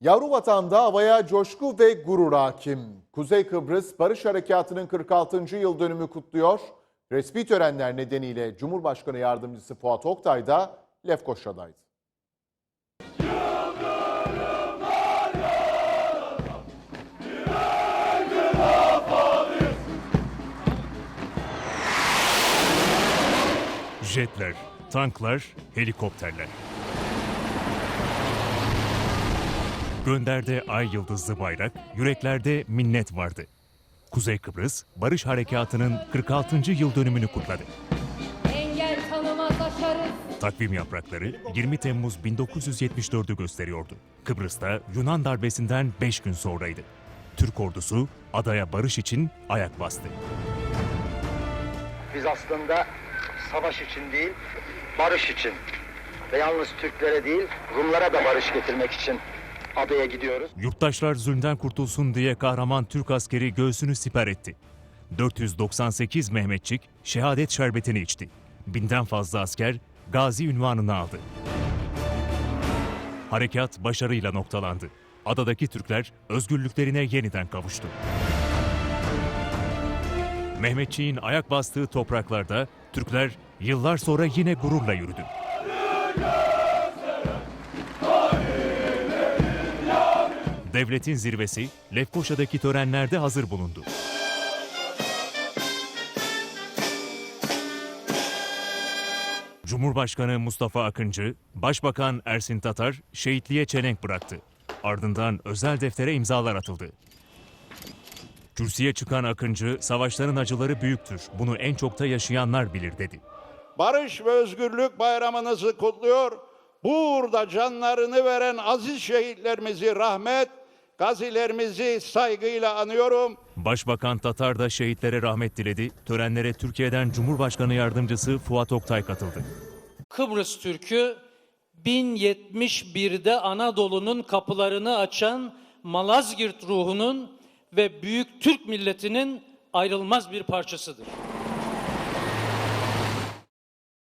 Yavru vatanda havaya coşku ve gurur hakim. Kuzey Kıbrıs Barış Harekatı'nın 46. yıl dönümü kutluyor. Resmi törenler nedeniyle Cumhurbaşkanı Yardımcısı Fuat Oktay da Lefkoşa'daydı. Jetler, tanklar, helikopterler. Gönderde ay yıldızlı bayrak, yüreklerde minnet vardı. Kuzey Kıbrıs, Barış Harekatı'nın 46. yıl dönümünü kutladı. Engel tanımaz aşarız. Takvim yaprakları 20 Temmuz 1974'ü gösteriyordu. Kıbrıs'ta Yunan darbesinden 5 gün sonraydı. Türk ordusu adaya barış için ayak bastı. Biz aslında savaş için değil, barış için ve yalnız Türklere değil, Rumlara da barış getirmek için adaya gidiyoruz. Yurttaşlar zulümden kurtulsun diye kahraman Türk askeri göğsünü siper etti. 498 Mehmetçik şehadet şerbetini içti. Binden fazla asker gazi ünvanını aldı. Harekat başarıyla noktalandı. Adadaki Türkler özgürlüklerine yeniden kavuştu. Mehmetçiğin ayak bastığı topraklarda Türkler yıllar sonra yine gururla yürüdü. Devletin zirvesi Lefkoşa'daki törenlerde hazır bulundu. Cumhurbaşkanı Mustafa Akıncı, Başbakan Ersin Tatar şehitliğe çelenk bıraktı. Ardından özel deftere imzalar atıldı. Kürsüye çıkan Akıncı, savaşların acıları büyüktür. Bunu en çok da yaşayanlar bilir dedi. Barış ve Özgürlük Bayramınızı kutluyor. Burada canlarını veren aziz şehitlerimizi rahmet, gazilerimizi saygıyla anıyorum. Başbakan Tatar da şehitlere rahmet diledi. Törenlere Türkiye'den Cumhurbaşkanı Yardımcısı Fuat Oktay katıldı. Kıbrıs Türk'ü 1071'de Anadolu'nun kapılarını açan Malazgirt ruhunun ve büyük Türk milletinin ayrılmaz bir parçasıdır.